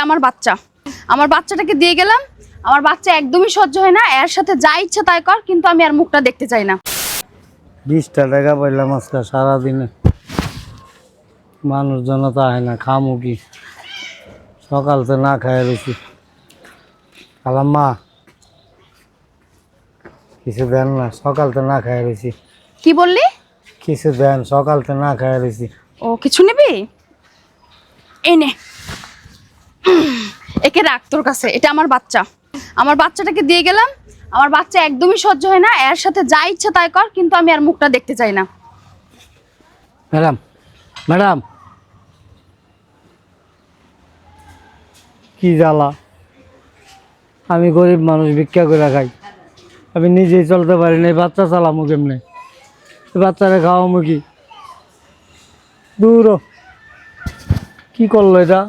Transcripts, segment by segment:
এটা আমার বাচ্চা। আমার বাচ্চাটাকে দিয়ে গেলাম। আমার বাচ্চা একদমই সহ্য হয় না। এর সাথে যা ইচ্ছা তাই কর কিন্তু আমি আর মুখটা দেখতে চাই না। বিশটা টাকা পাইলাম আজকে সারাদিনে। মানুষজন তো আয় না খামু কি? সকালতে না খায় রয়েছি মা কিছু দেন না সকালতে না খায় রয়েছি কি বললি? কিছু দেন সকালতে না খায় রয়েছি ও কিছু নিবি? এই নে। একে রাখ তোর কাছে, এটা আমার বাচ্চা। আমার বাচ্চাটাকে দিয়ে গেলাম, আমার বাচ্চা একদমই সহ্য হয় না, এর সাথে যা ইচ্ছা তাই কর, কিন্তু আমি আর মুখটা দেখতে চাই না। Madam madam. কি জ্বালা। আমি গরিব মানুষ, ভিক্ষা করে খাই। আমি নিজেই চলতে পারি না বাচ্চা চালামো কেমনে? বাচ্চারে খাওয়ামো কি? দূর। কি করল এটা?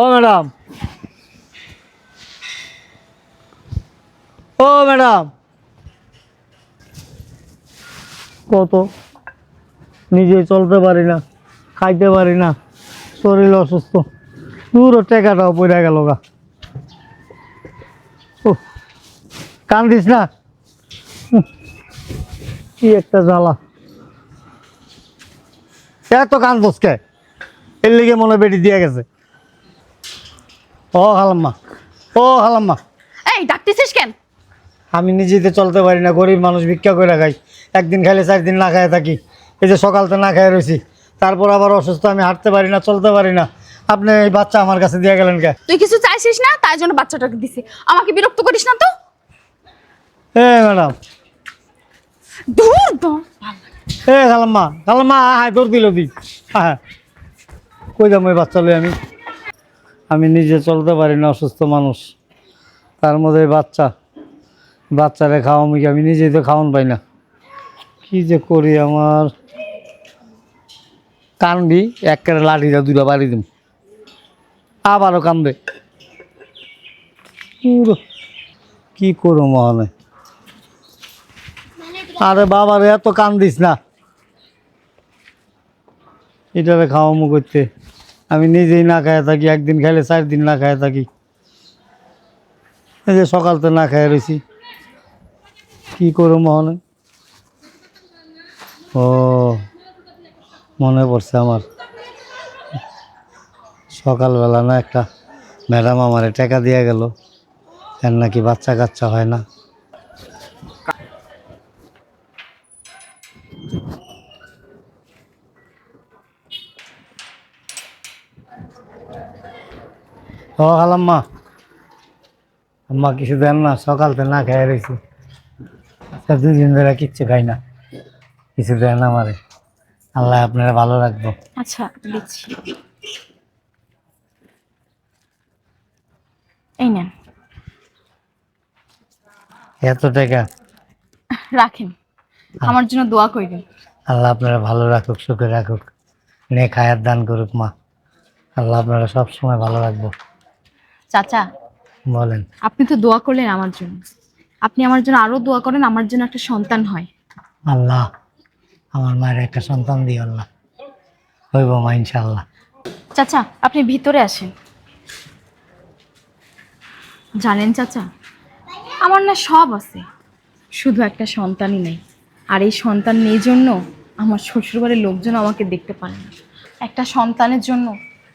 ও ম্যাডাম। ও ম্যাডাম। কত? নিজে চলতে পারি না খাইতে পারি না শরীর অসুস্থ। পুরো টেকাটাও পড়ে গেল গা। ও কান্দিস না? কি একটা জ্বালা। এত কান্দস কে? এর লিগে মনে বেটি দিয়ে গেছে। ও হালাম্মা ও হালাম্মা। এই ডাকতেছিস কেন? আমি নিজেতে চলতে পারি না গরিব মানুষ ভিক্ষা করে খাই। একদিন খাইলে চার দিন না খায় থাকি। এই যে সকালতে না খায় রয়েছি তারপর আবার অসুস্থ আমি হাঁটতে পারি না চলতে পারি না। আপনি এই বাচ্চা আমার কাছে দিয়ে গেলেন কে? তুই কিছু চাইছিস না? তাই জন্য বাচ্চাটাকে দিছি। আমাকে বিরক্ত করিস না তো? এ ম্যাডাম। দূর দূর এ খালাম্মা খালাম্মা হ্যাঁ তোর দিল দি হ্যাঁ কই যাব এই বাচ্চা লই আমি? আমি নিজে চলতে পারি না অসুস্থ মানুষ। তার মধ্যে বাচ্চা। বাচ্চারে খাওয়ামি আমি নিজেই তো খাওয়ান পাই না। কি যে করি আমার? কানবি এক কেটে লাঠি যা দুটা বাড়ি দিম। আবারও কান্দে। পুরো কি করো মহানে? আরে বাবা রে, এত কান্দিস না। এটারে খাওয়ামো করতে। আমি নিজেই না খায় থাকি, একদিন খাইলে চার দিন না খায় থাকি। এই যে সকালতে না খায় রয়েছি কি করো মহনে ও, মনে পড়ছে আমার। সকালবেলা না একটা ম্যাডাম আমারে টাকা দিয়ে গেল। এর নাকি বাচ্চা কাচ্চা হয় না। ও হালাম্মা আম্মা কিছু দেন না, সকালতে না খেয়ে রয়েছি। আচ্ছা দুই দিন ধরে কিচ্ছু খাই না। কিছু দেন আমারে। আল্লাহ আপনারা ভালো রাখব। আচ্ছা দিচ্ছি। এই নেন। এত টাকা? রাখেন। আমার জন্য দোয়া করবেন আল্লাহ আপনারা ভালো রাখুক সুখে রাখুক। নে খায়ার দান করুক মা। আল্লাহ আপনারা সব সময় ভালো রাখব। চাচা বলেন। আপনি তো দোয়া করলেন আমার জন্য। আপনি আমার জন্য আরও দোয়া করেন আমার জন্য একটা সন্তান হয়। আল্লাহ আমার মায়ের একটা সন্তান দিও আল্লাহ। হইব মা ইনশাল্লাহ চাচা আপনি ভিতরে আসেন। জানেন চাচা আমার না সব আছে শুধু একটা সন্তানই নেই। আর এই সন্তান নেই জন্য আমার শ্বশুরবাড়ির লোকজন আমাকে দেখতে পারে না। একটা সন্তানের জন্য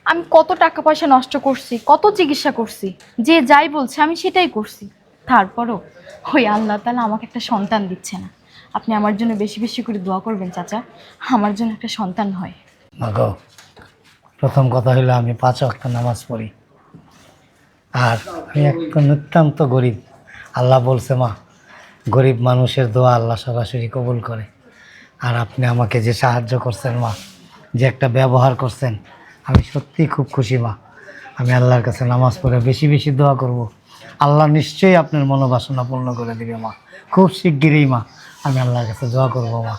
আমি কত টাকা পয়সা নষ্ট করছি কত চিকিৎসা করছি যে যাই বলছে আমি সেটাই করছি। তারপরও ওই আল্লাহ তালা আমাকে একটা সন্তান দিচ্ছে না। আপনি আমার জন্য বেশি বেশি করে দোয়া করবেন, চাচা। আমার জন্য একটা সন্তান হয়। প্রথম কথা হলো আমি পাঁচ ওয়াক্ত নামাজ পড়ি। আর আমি একটা নিতান্ত গরিব। আল্লাহ বলছে, মা, গরিব মানুষের দোয়া আল্লাহ সরাসরি কবুল করে। আর আপনি আমাকে যে সাহায্য করছেন, মা, যে একটা ব্যবহার করছেন, আমি সত্যিই খুব খুশি, মা। আমি আল্লাহর কাছে নামাজ পড়ে বেশি বেশি দোয়া করব। আল্লাহ নিশ্চয়ই আপনার মনোবাসনা পূর্ণ করে দিবে মা। খুব শিগগিরই মা। আমি আল্লাহর কাছে দোয়া করব মা।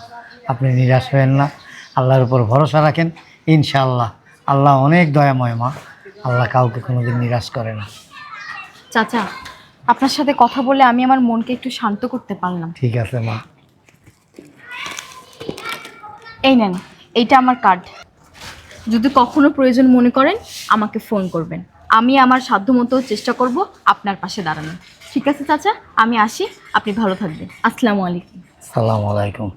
আপনি নিরাশ হবেন না। আল্লাহর উপর ভরসা রাখেন। ইনশাআল্লাহ। আল্লাহ অনেক দয়াময় মা। আল্লাহ কাউকে কোনোদিন নিরাশ করে না। চাচা আপনার সাথে কথা বলে আমি আমার মনকে একটু শান্ত করতে পারলাম। ঠিক আছে মা। এই নেন এইটা আমার কার্ড। যদি কখনো প্রয়োজন মনে করেন আমাকে ফোন করবেন। আমি আমার সাধ্যমতো চেষ্টা করব আপনার পাশে দাঁড়ানো ঠিক আছে, চাচা? আমি আসি। আপনি ভালো থাকবেন। আসসালামু আলাইকুম। সালাম আলাইকুম।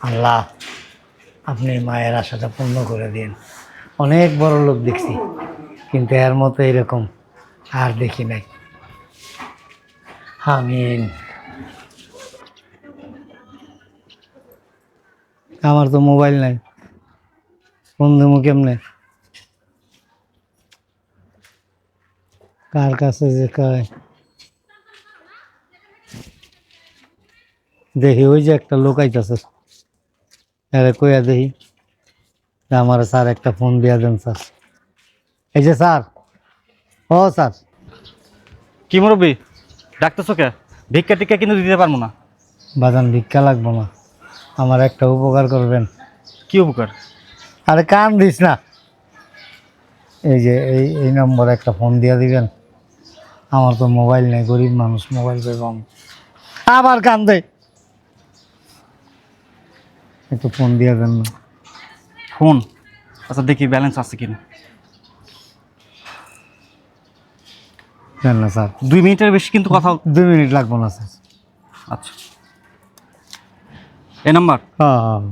আল্লাহ, আপনি মায়ের আশাটা পূর্ণ করে দিন। অনেক বড় লোক দেখছি, কিন্তু এর মতো এরকম আর দেখি নাই। আমিন। আমার তো মোবাইল নাই। বন্ধু কেমনে? কার কাছে যে কয়? দেখি ওই যে একটা লোক আইতাছে। আরে কইয়া দেখি আমার স্যার একটা ফোন দিয়া দেন স্যার। এই যে স্যার ও স্যার। কি মুরব্বী? ডাকতেছো কে? ভিক্ষা টিক্ষা কিন্তু দিতে পারব না। বাজান ভিক্ষা লাগবো না। আমার একটা উপকার করবেন। কি উপকার? আরে কান দিস না। এই যে এই এই নম্বরে একটা ফোন দিয়া দিবেন। আমার তো মোবাইল নেই গরিব মানুষ মোবাইল আমি আবার কান দে। একটু ফোন দিয়ে দেন না। ফোন? আচ্ছা দেখি ব্যালেন্স আছে কিনা। দেন না স্যার। দুই মিনিটের বেশি কিন্তু কথা দুই মিনিট লাগবো না স্যার। আচ্ছা। এই নাম্বার? হ্যাঁ হ্যাঁ।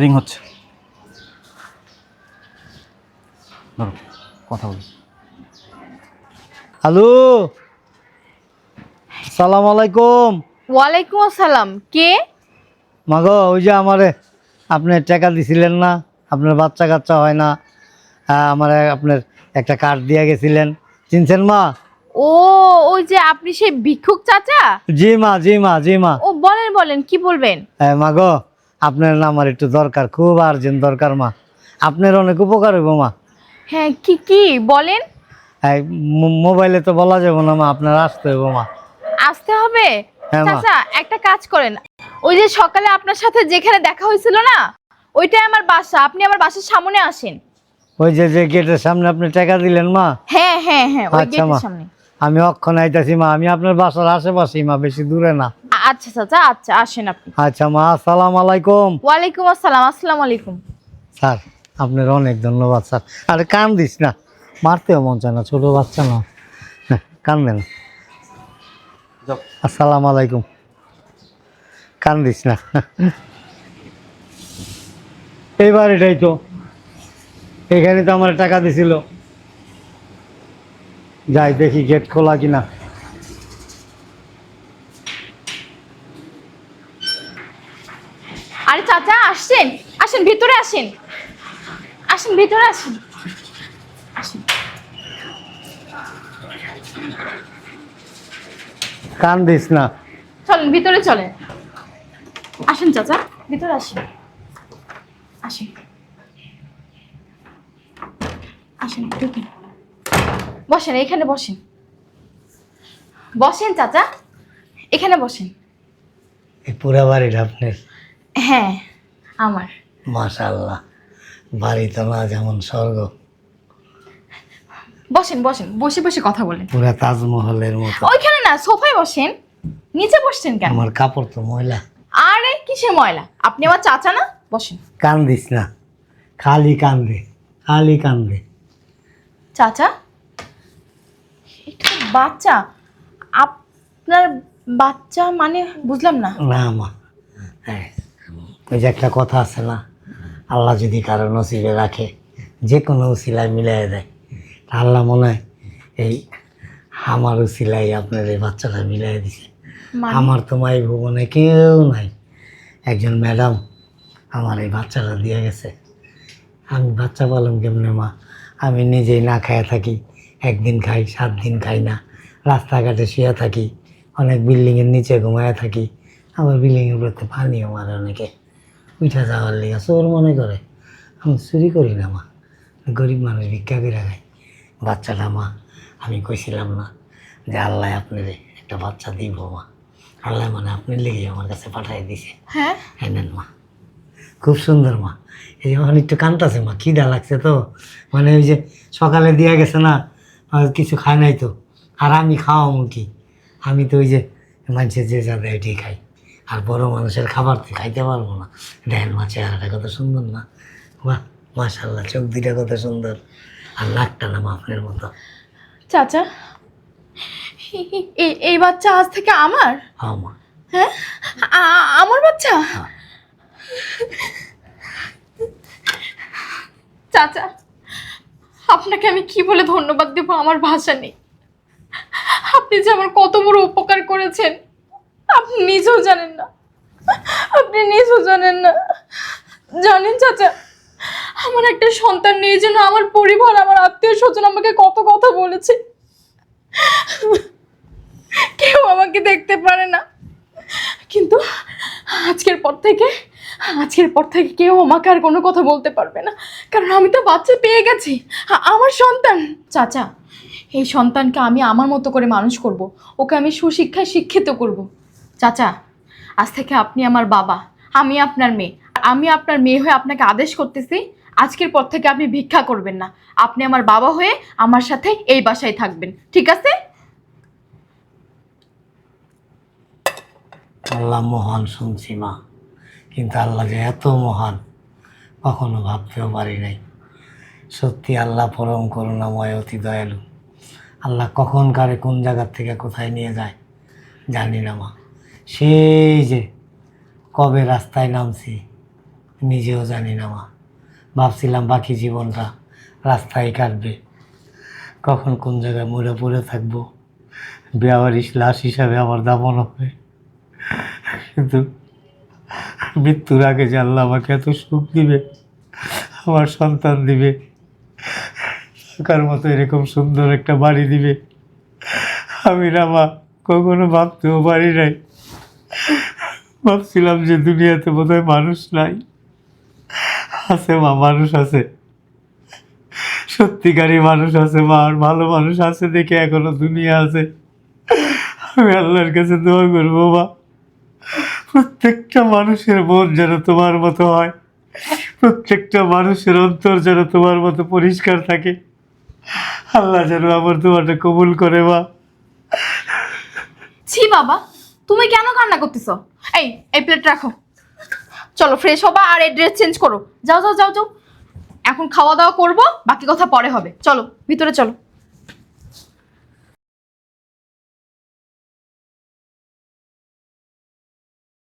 রিং হচ্ছে। ধরো কথা বলি। হ্যালো। সালাম আলাইকুম। ওয়ালাইকুম আসসালাম। কে? মাগো ওই যে আমারে আপনি টাকা দিছিলেন না আপনার বাচ্চা কাচ্চা হয় না আমার আপনার একটা কার্ড দিয়ে গেছিলেন। চিনছেন মা? ও ওই যে আপনি সেই ভিক্ষুক চাচা? জি মা জি মা জি মা। ও বলেন বলেন কি বলবেন? হ্যাঁ মাগো আপনার আমার একটু দরকার খুব আর্জেন্ট দরকার মা। আপনার অনেক উপকার হইব মা। হ্যাঁ কি কি? বলেন। এই মো- মোবাইলে তো বলা যাবে না মা আপনার আসতে হইব মা। আসতে হবে? হ্যাঁ, মা। চাচা একটা কাজ করেন। ওই যে সকালে আপনার সাথে যেখানে দেখা হয়েছিল না ওইটাই আমার বাসা। আপনি আমার বাসার সামনে আসেন। ওই যে যে গেটের সামনে আপনি টাকা দিলেন মা? হ্যাঁ হ্যাঁ হ্যাঁ ওই আচ্ছা, মা। গেটের সামনে। আমি অক্ষণ আইতাছি মা আমি আপনার বাসার আশেপাশেই মা বেশি দূরে না। আচ্ছা চাচা আচ্ছা আসেন আপনি। আচ্ছা মা আসসালাম আলাইকুম। ওয়ালাইকুম আসসালাম আসসালামু আলাইকুম। স্যার আপনার অনেক ধন্যবাদ স্যার। আরে কান দিস না। মারতেও মন চায় না ছোটো বাচ্চা না। কান্দে না আসসালাম আলাইকুম। কান দিস না। এইবার এটাই তো। এখানে তো আমার টাকা দিছিল। যাই দেখি গেট খোলা কিনা। আরে চাচা আসছেন। আসেন ভিতরে আসেন। আসেন ভিতরে আসেন। আসেন। কান দিস না। চলেন ভিতরে চলেন। আসেন চাচা ভিতরে আসেন। আসেন। আসেন ঢুকেন। বসেন এখানে বসেন। বসেন চাচা। এখানে বসেন। এই পুরা বাড়িটা আপনার। হ্যাঁ আমার। মাশাল্লাহ বাড়ি তো না যেমন স্বর্গ। বসেন বসেন বসে বসে কথা বলেন। পুরো তাজমহলের মতো। ওইখানে না সোফায় বসেন নিচে বসছেন কেন? আমার কাপড় তো ময়লা। আরে কিসে ময়লা? আপনি আমার চাচা না? বসেন। কান্দিস না। খালি কান্দে খালি কান্দে। চাচা? এটা বাচ্চা। আপনার বাচ্চা মানে বুঝলাম না। না মা। হ্যাঁ। ওই যে একটা কথা আছে না আল্লাহ যদি কারও নসিবে রাখে যে কোনো উসিলায় মিলাই দেয় তা আল্লাহ মনে হয় এই আমার উসিলাই আপনার এই বাচ্চাটা মিলাই দিছে। মানে? আমার তো মাই ভুবনে কেউ নাই। একজন ম্যাডাম আমার এই বাচ্চাটা দিয়ে গেছে। আমি বাচ্চা পালাম কেমনে মা? আমি নিজেই না খায়া থাকি একদিন খাই সাত দিন খাই না। রাস্তাঘাটে শুয়ে থাকি অনেক বিল্ডিংয়ের নিচে ঘুমায় থাকি। আবার বিল্ডিংয়ের উপরে পানিও মারে অনেকে। উঠা যাওয়ার লেগে চোর মনে করে। আমি চুরি করি না মা। গরিব মানুষ ভিক্ষা করে খাই বাচ্চাটা মা আমি কইছিলাম না যে আল্লাহ আপনার একটা বাচ্চা দিব মা। আল্লাহ মানে আপনি লেগে আমার কাছে পাঠাই দিছে। হ্যাঁ? হ্যাঁ নেন মা। খুব সুন্দর মা। এই যে এখন একটু কানতাছে মা খিদা লাগছে তো। মানে ওই যে সকালে দিয়া গেছে না কিছু খায় নাই তো। আর আমি খাওয়াবো কি? আমি তো ওই যে মানুষের যে যা দেয় খাই। আর বড় মানুষের খাবার তো খাইতে পারব না। দেখেন মা চেহারাটা কত সুন্দর না? বাহ মাশাল্লাহ চোখ দুটা কত সুন্দর। আর নাকটা না মাফনের মতো। চাচা এ- এ- এই বাচ্চা আজ থেকে আমার? হ্যাঁ মা। হ্যাঁ? আমার বাচ্চা? হ্যাঁ। চাচা আপনাকে আমি কি বলে ধন্যবাদ দেবো? আমার ভাষা নেই। আপনি যে আমার কত বড় উপকার করেছেন। আপনি নিজেও জানেন না। আপনি নিজেও জানেন না। জানেন চাচা, আমার একটা সন্তান নেই জন্য আমার পরিবার, আমার আত্মীয় স্বজন আমাকে কত কথা বলেছে। কেউ আমাকে দেখতে পারে না। কিন্তু আজকের পর থেকে, আজকের পর থেকে কেউ আমাকে আর কোনো কথা বলতে পারবে না। কারণ আমি তো বাচ্চা পেয়ে গেছি। আমার সন্তান, চাচা, এই সন্তানকে আমি আমার মতো করে মানুষ করব। ওকে আমি সুশিক্ষায় শিক্ষিত করব। চাচা, আজ থেকে আপনি আমার বাবা, আমি আপনার মেয়ে। আমি আপনার মেয়ে হয়ে আপনাকে আদেশ করতেছি, আজকের পর থেকে আপনি ভিক্ষা করবেন না। আপনি আমার বাবা হয়ে আমার সাথে এই বাসায় থাকবেন, ঠিক আছে? আল্লাহ মহান শুনছি মা, কিন্তু আল্লাহ যে এত মহান, কখনো ভাবতেও পারি নাই। সত্যি আল্লাহ পরম করুণাময়, অতি দয়ালু। আল্লাহ কখন কারে কোন জায়গার থেকে কোথায় নিয়ে যায়, জানি না মা। সেই যে কবে রাস্তায় নামছি, নিজেও জানি না মা। ভাবছিলাম বাকি জীবনটা রাস্তায় কাটবে। কখন কোন জায়গায় মরে পড়ে থাকব বেয়াবারিশ লাশ হিসাবে আমার দামন হবে। কিন্তু মৃত্যুর আগে আল্লাহ আমাকে এত সুখ দিবে, আমার সন্তান দিবে, থাকার মতো এরকম সুন্দর একটা বাড়ি দিবে, আমি না মা, কখনো ভাবতেও পারি নাই। ভাবছিলাম যে দুনিয়াতে বোধহয় মানুষ নাই। আছে মা, মানুষ আছে। সত্যিকারই মানুষ আছে মা, আর ভালো মানুষ আছে দেখে এখনও দুনিয়া আছে। আমি আল্লাহর কাছে দোয়া করব মা, প্রত্যেকটা মানুষের মন যেন তোমার মতো হয়, প্রত্যেকটা মানুষের অন্তর যেন তোমার মতো পরিষ্কার থাকে। আল্লাহ যেন আমার তোমারটা কবুল করে মা। বাবা। তুমি কেন কান্না করতেছো? এই এই প্লেট রাখো। চলো ফ্রেশ হবা আর এই ড্রেস চেঞ্জ করো। যাও যাও যাও যাও। এখন খাওয়া দাওয়া করব, বাকি কথা পরে হবে। চলো, ভিতরে চলো।